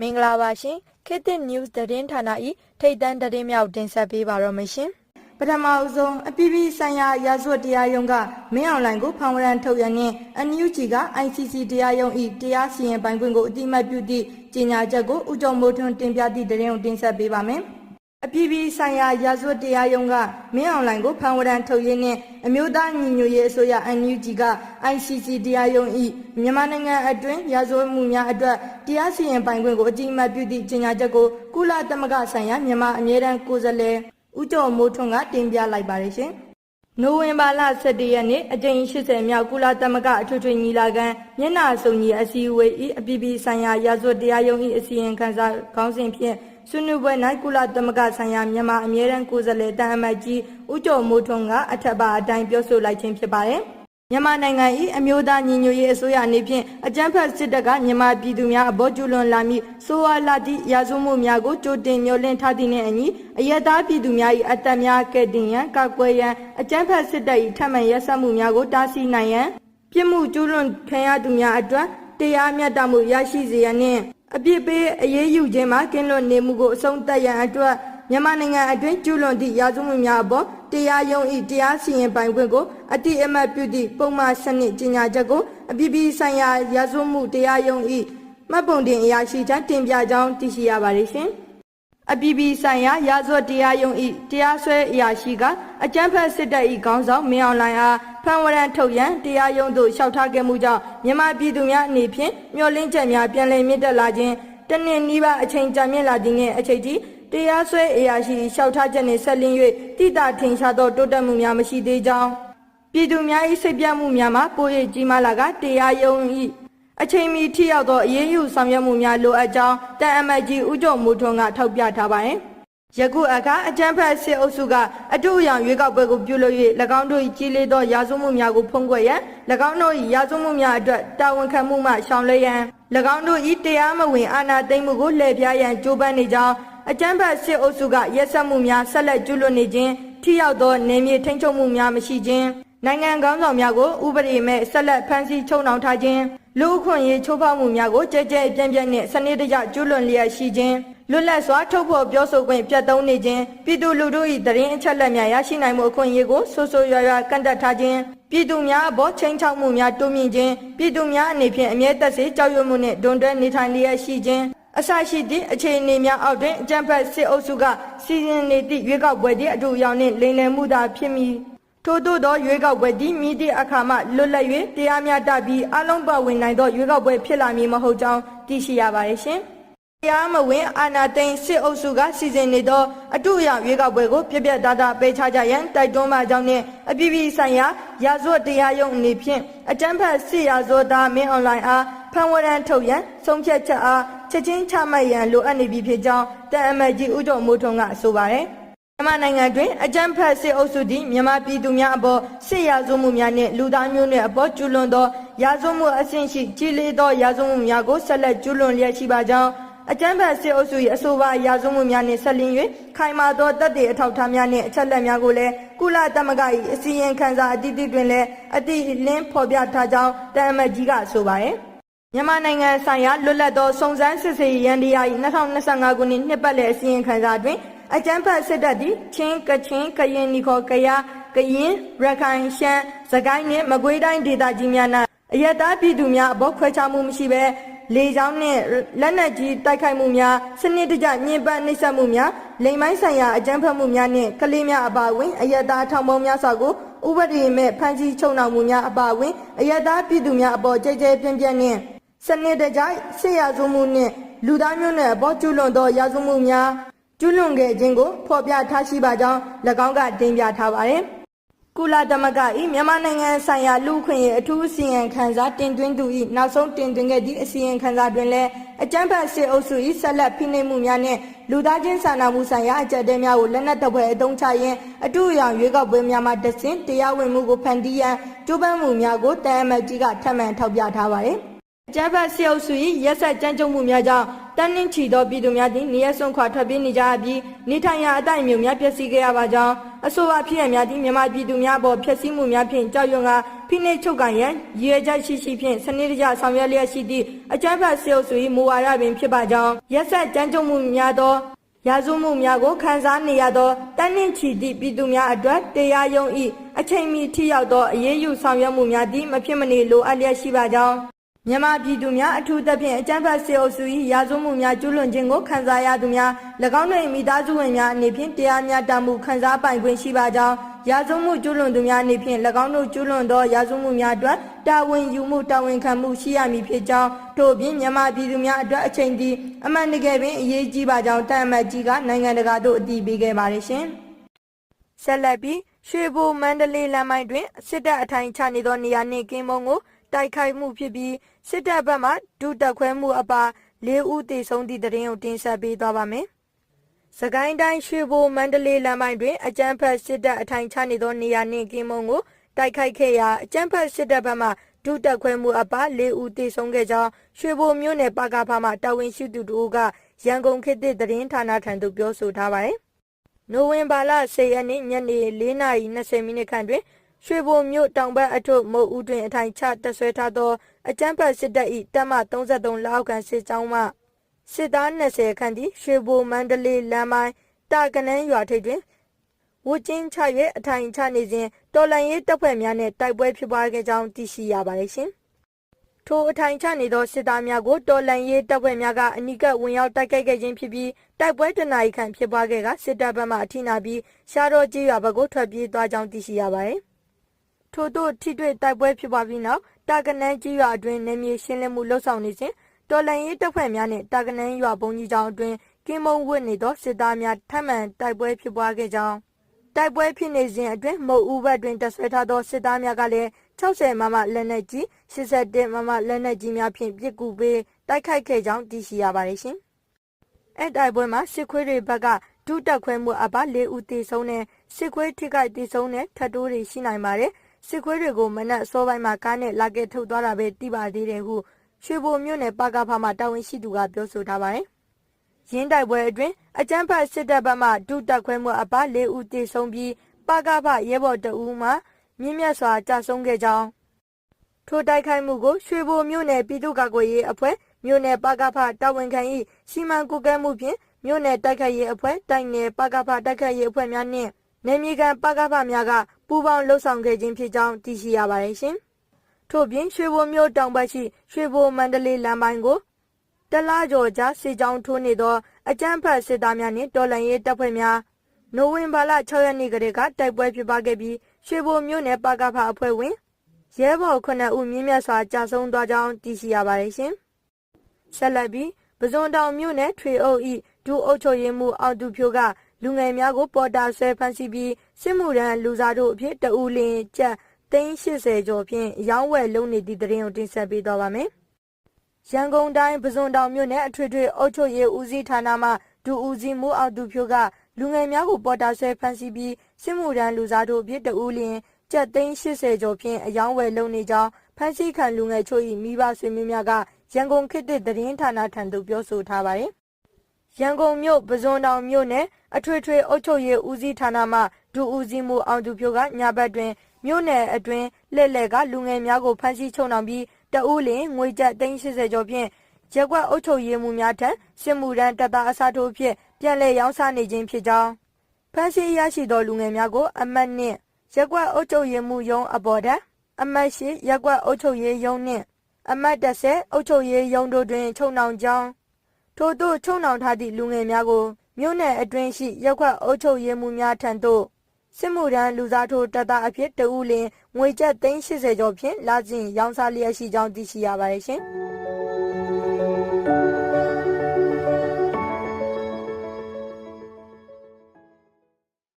မင်္ဂလာပါရှင်ခေတ်သစ် news သတင်းဌာန၏ထိတ်တန့်သတင်းများကိုတင်ဆက်ပေးပါတော့မရှင်ပထမအဆုံးအပြည်ပြည်ဆိုင်ရာရာဇဝတ်တရားရုံးကမင်းအောင်လှိုင်ကိုဖောင်ဝရန်ထုတ်ရနှင့် NUG က ICC တရားရုံး၏တရားစီရင်ပိုင်ခွင့်ကိုအတိအမှတ်ပြုသည့်ကြေညာချက်ကိုဦးကျော်မိုးထွန်းတင်ပြသည့်သတင်းကိုတင်ဆက်ပေးပါမယ် အပြည်ပြည်ဆိုင်ရာရာဇဝတ်တရားရုံးကမင်းအောင်လှိုင်ကိုဖမ်းဝရန်ထုတ်ရင်းနဲ့အမျိုးသားညီညွတ်ရေးအစိုးရ NUG က ICC တရားရုံး၏မြန်မာနိုင်ငံအတွင်းရာဇဝတ်မှုများအတွက်တရားစီရင်ပိုင်ခွင့်ကိုအတိအမှတ်ပြုသည့်ကြေညာချက်ကိုကုလသမဂ္ဂဆိုင်ရာမြန်မာအမြဲတမ်းကိုယ်စားလှယ်ဦးကျော်မိုးထွန်းကတင်ပြလိုက်ပါတယ်ရှင်။နိုဝင်ဘာလ17ရက်နေ့အကြိမ်80မြောက်ကုလသမဂ္ဂအထွေထွေညီလာခံမျက်နှာစုံကြီးအစည်းအဝေး၏အပြည်ပြည်ဆိုင်ရာရာဇဝတ်တရားရုံး၏အစီရင်ခံစာခေါင်းစဉ်ဖြင့် ဆွေးနွေးပွဲ၌ကုလသမဂ္ဂဆိုင်ရာမြန်မာအမြဲတမ်းကိုယ်စားလှယ်တန်အမတ်ကြီးဦးကျော်မိုးထွန်းကအထက်ပါအတိုင်းပြောဆိုလိုက်ခြင်းဖြစ်ပါတယ်။မြန်မာနိုင်ငံ၏အမျိုးသားညီညွတ်ရေးအစိုးရအနေဖြင့်အကြမ်းဖက်စစ်တပ်ကမြန်မာပြည်သူများအဘောကျူလွန်လာမည့်ဆိုဝါလာသည့်ရာဇဝမှုများကိုကြိုတင်မျှော်လင့်ထားသည့်နှင့်အညီအယက်သားပြည်သူများ၏အသက်များကဲ့တင်ရန်ကာကွယ်ရန်အကြမ်းဖက်စစ်တပ်၏ထပ်မံရက်စက်မှုများကိုတားဆီးနိုင်ရန်ပြစ်မှုကျူးလွန်ခံရသူများအတွက်တရားမျှတမှုရရှိစေရန်နှင့် အပြစ်ပေးအရေးယူခြင်းမှကင်းလွတ်နေမှုကိုအဆုံးသတ်ရန်အတွက်မြန်မာနိုင်ငံအတွင်းကျူးလွန်သည့်ရာဇဝမှုများအပေါ်တရားရုံး၏တရားစီရင်ပိုင်ခွင့်ကိုအတိအမှတ်ပြုသည့်ပုံမှန်စနစ်ကြီးညာချက်ကိုအပြည်ပြည်ဆိုင်ရာရာဇဝမှုတရားရုံး၏မှတ်ပုံတင်အရာရှိချက်တင်ပြကြောင်းသိရှိရပါတယ်ရှင်။ အပြည်ပြည်ဆိုင်ရာရာဇဝတ်တရားရုံး၏တရားစွဲအရာရှိကအကြမ်းဖက်စစ်တပ်၏ခေါင်းဆောင်မင်းအောင်လှိုင်အားဖမ်းဝရမ်းထုတ်ရန်တရားရုံးသို့လျှောက်ထားခဲ့မှုကြောင့်မြန်မာပြည်သူများအနေဖြင့်မျှော်လင့်ချက်များပြန်လည်မြင့်တက်လာခြင်းတနင်္နီးပါအချိန်ကြာမြင့်လာသည်နှင့်အချိန်ထိတရားစွဲအရာရှိလျှောက်ထားချက်နှင့်ဆက်လင်း၍တိတာထင်ရှားသောတိုးတက်မှုများမရှိသေးကြောင်းပြည်သူများ၏စိတ်ပြတ်မှုများမှာပို၍ကြီးမားလာကတရားရုံး၏ အချိန်မီထိရောက်သောအရေးယူဆောင်ရွက်မှုများလိုအပ်ကြောင်းတန်အမတ်ကြီးဦးကျော်မိုးထွန်းကထောက်ပြထားပါသည်ယခုအခါအကြမ်းဖက်စစ်အုပ်စုကအတူအယောင်ရွေးကောက်ပွဲကိုပြုလုပ်၍၎င်းတို့၏ကြီးလေးသောရာဇဝမှုများကိုဖုံးကွယ်ရန်၎င်းတို့၏ရာဇဝမှုများအတွက်တာဝန်ခံမှုမှရှောင်လွှဲရန်၎င်းတို့၏တရားမဝင်အာဏာသိမ်းမှုကိုလှည့်ပြားရန်ကြိုးပမ်းနေကြောင်းအကြမ်းဖက်စစ်အုပ်စုကရက်စက်မှုများဆက်လက်ကျူးလွန်နေခြင်းထိရောက်သောနေမြေထိန်းချုပ်မှုများမရှိခြင်းနိုင်ငံကောင်းဆောင်များကိုဥပဒေမဲ့ဆက်လက်ဖမ်းဆီးချုပ်နှောင်ထားခြင်း လူအခွင့်အရေးချိုးဖောက်မှုများကိုကြဲကြဲပြန့်ပြန့်နှင့်စနစ်တကျကျူးလွန်လျက်ရှိခြင်းလွတ်လပ်စွာထုတ်ဖော်ပြောဆိုခွင့်ပြတ်သုံးနေခြင်းပြည်သူလူထု၏တရင်အချက်လက်များရရှိနိုင်မှုအခွင့်အရေးကိုဆိုးဆိုးရွားရွားကန့်သက်ထားခြင်းပြည်သူများအပေါ်ချိန်ချောက်မှုများတိုးမြင့်ခြင်းပြည်သူများအနေဖြင့်အမြဲတစေကြောက်ရွံ့မှုနှင့်ဒွန်တွဲနေထိုင်လျက်ရှိခြင်းအစရှိသည့်အခြေအနေများအောက်တွင်အကြံဖက်စစ်အုပ်စုကစီစဉ်နေသည့်ရွေးကောက်ပွဲသည်အထူးအယောင်နှင့်လိမ်လည်မှုသာဖြစ်မည် ထို့သောသောရွေးကောက်ပွဲသည်မိသည့်အခါမှလွတ်လပ်၍တရားမျှတပြီးအလုံးပါဝင်နိုင်သောရွေးကောက်ပွဲဖြစ်လာမည်မဟုတ်ကြောင်းသိရှိရပါတယ်ရှင်။တရားမဝင်အာဏာသိမ်းစစ်အုပ်စုကစီစဉ်နေသောအတူအရာရွေးကောက်ပွဲကိုပြပြသားသားပေးချကြရန်တိုက်တွန်းပါကြောင်းနှင့်အပြည်ပြည်ဆိုင်ရာရာဇဝတ်တရားရုံးအနေဖြင့်အကြမ်းဖက်စစ်ရာဇဝတ်သားမင်းအွန်လိုင်းအားဖမ်းဝရမ်းထုတ်ရန်ဆုံးဖြတ်ချက်အားချက်ချင်းချမှတ်ရန်လိုအပ်နေပြီဖြစ်ကြောင်းတန်အမတ်ကြီးဦးကျော်မိုးထွန်းကဆိုပါတယ်။ မြန်မာနိုင်ငံတွင်အကြမ်းဖက်စစ်အုပ်စုသည်မြန်မာပြည်သူများအပေါ်စစ်ရာဇဝမှုများနှင့်လူသားမျိုးနွယ်အပေါ်ကျူးလွန်သောရာဇဝမှုအဆင့်ရှိကြီးလေးသောရာဇဝမှုများကိုဆက်လက်ကျူးလွန်လျက်ရှိပါကြောင်းအကြမ်းဖက်စစ်အုပ်စု၏အဆိုပါရာဇဝမှုများနှင့်ဆက်လင်း၍ခိုင်မာသောတပ်တွေအထောက်အထားများနှင့်အချက်လက်များကိုလည်းကုလသမဂ္ဂ၏အစည်းအဝေးခန်းစာအသီးသီးတွင်လည်းအတိအလင်းဖော်ပြထားကြောင်းတန်အမတ်ကြီးကဆိုပါရယ်မြန်မာနိုင်ငံဆိုင်ရာလွတ်လပ်သောစုံစမ်းစစ်ဆေးရေးရန်တရား၏2025ခုနှစ်နှစ်ပတ်လည်အစည်းအဝေးခန်းစာတွင် အကြမ်းဖက်စစ်တပ်သည်ချင်းကချင်းကရင်နီခေါ်ကယားကရင်ရခိုင်ရှမ်းစကိုင်းနှင့်မကွေးတိုင်းဒေသကြီးများ၌အယက်သားပြည်သူများအပေါ်ခွဲခြားမှုမရှိဘဲလေကြောင်းနှင့်လက်နက်ကြီးတိုက်ခိုက်မှုများစနစ်တကျညှဉ်းပန်းနှိပ်စက်မှုများလိမ်မိုင်းဆိုင်ရာအကြမ်းဖက်မှုများနှင့်ကလေးများအပါအဝင်အယက်သားထောင်ပေါင်းများစွာကိုဥပဒေမဲ့ဖမ်းဆီးချုပ်နှောင်မှုများအပါအဝင်အယက်သားပြည်သူများအပေါ်ကြဲကြဲပြန့်ပြန့်နှင့်စနစ်တကျဆစ်ရဇုံမှုနှင့်လူသားမျိုးနွယ်အပေါ်ကျူးလွန်သောရာဇဝမှုများ ကျူးလွန်ခဲ့ခြင်းကိုဖော်ပြထားရှိပါကြောင်း၎င်းကတင်ပြထားပါတယ်။ကုလသမဂ္ဂ၏မြန်မာနိုင်ငံဆိုင်ရာလူ့အခွင့်အရေးအထူးအစီရင်ခံစာတင်သွင်းသူ၏နောက်ဆုံးတင်သွင်းခဲ့သည့်အစီရင်ခံစာတွင်လည်းအကြမ်းဖက်စစ်အုပ်စု၏ဆက်လက်ဖိနှိပ်မှုများနှင့်လူသားချင်းစာနာမှုဆိုင်ရာအကြက်တဲများကိုလက်နက်တပ်ဖွဲ့အုံချရင်းအထူးအယောင်ရွေးကောက်ပွဲများမှတဆင့်တရားဝင်မှုကိုဖန်တီးရန်ကြိုးပမ်းမှုများကိုတန်အမတ်ကြီးကထပ်မံထောက်ပြထားပါတယ်။ကျန်းဖတ်ဆီအုပ်စု၏ရက်ဆက်ကြမ်းကြုတ်မှုများကြောင့် တန်းနှင်းချီသောပြည်သူများသည်နေရစွန့်ခွာထွက်ပြေးနေကြပြီးနေထိုင်ရာအတိုင်းမျိုးများပျက်စီးခဲ့ရပါကြောင်းအဆိုပါဖြစ်ရများသည့်မြန်မာပြည်သူများပေါ်ဖျက်ဆီးမှုများဖြင့်ကြောက်ရွံ့ကဖိနှိပ်ချုပ်ကန်ရန်ရည်ရွယ်ချက်ရှိရှိဖြင့်စနစ်တကျဆောင်ရွက်လျက်ရှိသည့်အကြမ်းဖက်ဆဲအုပ်စု၏မူဝါဒပင်ဖြစ်ပါကြောင်းရက်ဆက်ကြမ်းကြုတ်မှုများသောရာဇဝမှုများကိုခန်းစားနေရသောတန်းနှင့်ချီသည့်ပြည်သူများအတွက်တရားရုံး၏အချိန်မီထိရောက်သောအရေးယူဆောင်ရွက်မှုများသည်မဖြစ်မနေလိုအပ်လျက်ရှိပါကြောင်း မြန်မာပြည်သူများအထူးသဖြင့်အကြမ်းဖက်ဆဲအုပ်စု၏ရာဇဝမှုများကျူးလွန်ခြင်းကိုခန်းစားရသူများ၎င်းတို့၏မိသားစုဝင်များအနေဖြင့်တရားမျှတမှုခန်းစားပိုင်ခွင့်ရှိပါကြောင်းရာဇဝမှုကျူးလွန်သူများအနေဖြင့်၎င်းတို့ကျူးလွန်သောရာဇဝမှုများအတွက်တာဝန်ယူမှုတာဝန်ခံမှုရှိရမည်ဖြစ်ကြောင်းထို့အပြင်မြန်မာပြည်သူများအတွက်အချိန်သည်အမှန်တကယ်ပင်အရေးကြီးပါကြောင်းတန်အမတ်ကြီးကနိုင်ငံတကာသို့အတည်ပြုခဲ့ပါတယ်ရှင်။ဆက်လက်ပြီးရွှေဘိုမန္တလေးလမ်းမိုင်းတွင်စစ်တပ်အထိုင်ချနေသောနေရာနှင့်ကင်းမုံကို တိုက်ခိုက်မှုဖြစ်ပြီးစစ်တပ်ဘက်မှဒုတက်ခွဲမှုအပါ၄ဦးသေဆုံးသည့်တရင်ကိုတင်ဆက်ပေးသွားပါမယ်။စကိုင်းတိုင်းရွှေဘိုမန္တလေးလမ်းပိုင်းတွင်အကြမ်းဖက်စစ်တပ်အထိုင်ချနေသောနေရာနှင့်ကင်းမုံကိုတိုက်ခိုက်ခဲ့ရာအကြမ်းဖက်စစ်တပ်ဘက်မှဒုတက်ခွဲမှုအပါ၄ဦးသေဆုံးခဲ့ကြောင်းရွှေဘိုမြို့နယ်ပကဖမှတာဝန်ရှိသူတို့ကရန်ကုန်ခေတ်သစ်သတင်းဌာနထံသို့ပြောဆိုထားပါတယ်။နိုဝင်ဘာလ10ရက်နေ့ညနေ4:20မိနစ်ခန့်တွင် ရွှေဘုံမြို့တောင်ဘက်အထုပ်မုတ်ဦးတွင်အထိုင်ချတက်ဆွဲထားသောအကြမ်းဖက်စစ်တပ်၏တပ်မ33လက်အောက်ခံစစ်ကြောင်းမှစစ်သား20ခန့်သည်ရွှေဘိုမန္တလေးလမ်းပိုင်းတာကနန်းရွာထိပ်တွင်ဝူကျင်းချ၍အထိုင်ချနေစဉ်တော်လန်ရေးတပ်ဖွဲ့များနှင့်တိုက်ပွဲဖြစ်ပွားခဲ့ကြောင်းသိရှိရပါတယ်ရှင်။ထိုအထိုင်ချနေသောစစ်သားများကိုတော်လန်ရေးတပ်ဖွဲ့များကအနိကဝင်ရောက်တိုက်ခိုက်ခဲ့ခြင်းဖြစ်ပြီးတိုက်ပွဲတနအီခန့်ဖြစ်ပွားခဲ့ကစစ်တပ်ဘက်မှအထိနာပြီးရှားတော်ကြီးရွာဘက်ကိုထွက်ပြေးသွားကြောင်းသိရှိရပါတယ်။ ထို့သို့ထိတွေ့တိုက်ပွဲဖြစ်ပွားပြီးနောက်တာကနန်းကြီးရွာအတွင်းနေမြေရှင်းလင်းမှုလှုပ်ဆောင်နေစဉ်တော်လန်ရေးတပ်ဖွဲ့များနှင့်တာကနန်းရွာဘုံကြီးကျောင်းအတွင်းကင်းမုံဝစ်နေသောစစ်သားများထပ်မံတိုက်ပွဲဖြစ်ပွားခဲ့ကြောင်းတိုက်ပွဲဖြစ်နေစဉ်အတွင်းမုတ်ဦးဘက်တွင်တဆွဲထားသောစစ်သားများကလည်း60မမလက်နက်ကြီး81မမလက်နက်ကြီးများဖြင့်ပစ်ကူပေးတိုက်ခိုက်ခဲ့ကြောင်းသိရှိရပါတယ်ရှင်။အဲတိုက်ပွဲမှာစစ်ခွေးတွေဘက်ကဒုတက်ခွဲမှုအပ၄ဦးသေဆုံးတဲ့စစ်ခွေးထိခိုက်သေဆုံးတဲ့ထပ်တိုးတွေရှိနိုင်ပါတယ်။ စစ်ခွေးတွေကိုမနက်အစောပိုင်းမှာကားနဲ့လာကဲထုတ်သွားတာပဲသိပါသေးတယ်ဟုရွှေဘိုမြို့နယ်ပကဖမှတာဝန်ရှိသူကပြောဆိုထားပါတယ်။ရင်းတိုက်ပွဲအတွင်းအကြမ်းဖက်စစ်တပ်ဘက်မှဒုတက်ခွဲမှုအပ၄ဦးတေဆုံးပြီးပကဖရဲဘော်တဦးမှမြင့်မြတ်စွာကြာဆုံးခဲ့ကြောင်းထိုတိုက်ခိုက်မှုကိုရွှေဘိုမြို့နယ်ပြည်သူ့ကာကွယ်ရေးအဖွဲ့မြို့နယ်ပကဖတာဝန်ခံ၏စီမံကုကဲမှုဖြင့်မြို့နယ်တိုက်ခိုက်ရေးအဖွဲ့တိုင်နယ်ပကဖတိုက်ခိုက်ရေးအဖွဲ့များနှင့် နေမြေကန်ပကဖများကပူးပေါင်းလှုပ်ဆောင်ခဲ့ခြင်းဖြစ်ကြောင်းသိရှိရပါတယ်ရှင်။ထို့ပြင်ရွှေဘိုမြို့တောင်ဘက်ရှိရွှေဘိုမန္တလေးလမ်းပိုင်းကိုတလားကျော်ကြားစစ်ကြောင်းထိုးနေသောအကြမ်းဖက်စစ်သားများနှင့်တော်လှန်ရေးတပ်ဖွဲ့များနိုဝင်ဘာလ6ရက်နေ့ကတည်းကတိုက်ပွဲဖြစ်ပွားခဲ့ပြီးရွှေဘိုမြို့နယ်ပကဖအဖွဲ့ဝင်ရဲဘော်9ဦးမြင့်မြတ်စွာကြာဆုံးသွားကြောင်းသိရှိရပါတယ်ရှင်။ဆက်လက်ပြီးပဇွန်တောင်မြို့နယ်ထွေအုပ်၏ဒူအုပ်ချုပ်ရေးမှူးအောင်သူဖြိုးက လူငယ်များကိုပေါ်တာဆွဲဖမ်းဆီးပြီးစစ်မှုရန်လူစားတို့အဖြစ်တအူလင်ကျပ်380ကျော်ဖြင့်ရောင်းဝယ်လုပ်နေသည့်တရင်ကိုတင်ဆက်ပေးသွားပါမယ်။ရန်ကုန်တိုင်းပဇွန်တောင်မြို့နယ်အထွေထွေအုပ်ချုပ်ရေးဦးစီးဌာနမှဒူဦးစီးမှုအောက်သူဖြိုးကလူငယ်များကိုပေါ်တာဆွဲဖမ်းဆီးပြီးစစ်မှုရန်လူစားတို့အဖြစ်တအူလင်ကျပ်380ကျော်ဖြင့်အယောင်းဝယ်လုပ်နေကြောင်းဖမ်းဆီးခံလူငယ်ချို့၏မိဘဆွေမျိုးများကရန်ကုန်ခေတ်သစ်သတင်းဌာနထံသို့ပြောဆိုထားပါတယ်။ ရန်ကုန်မြို့ပဇွန်တောင်မြို့နယ်အထွေထွေအုပ်ချုပ်ရေးဦးစီးဌာနမှဒုဦးစီးမှုအောင်သူဖြိုးကညဘက်တွင်မြို့နယ်အတွင်းလက်လက်ကလူငယ်များကိုဖမ်းဆီးချုပ်နှောင်ပြီးတအူးလင်ငွေကျပ်380ကျော်ဖြင့်ရက်ကွက်အုပ်ချုပ်ရေးမှုများထံစစ်မှုရန်တပ်သားအစားထိုးဖြင့်ပြန်လည်ရောင်းစားနေခြင်းဖြစ်ကြောင်းဖမ်းဆီးရရှိသောလူငယ်များကိုအမတ်နှင့်ရက်ကွက်အုပ်ချုပ်ရေးမှုရုံးအပေါ်ထံအမတ်ရှိရက်ကွက်အုပ်ချုပ်ရေးရုံးနှင့်အမတ်30အုပ်ချုပ်ရေးရုံးတို့တွင်ချုပ်နှောင်ကြောင်း ထို့သို့ချုံနှောင်ထားသည့်လူငယ်များကိုမြို့နယ်အတွင်းရှိရက်ခွက်အုပ်ချုပ်ရေးမှူးများထံသို့စစ်မှုထမ်းလူစားထိုးတပ်သားအဖြစ်တဦးလင်ငွေကျပ်380ကျော်ဖြင့်လာစဉ်ရောင်းစားလျက်ရှိကြောင်းသိရှိရပါတယ်ရှင်။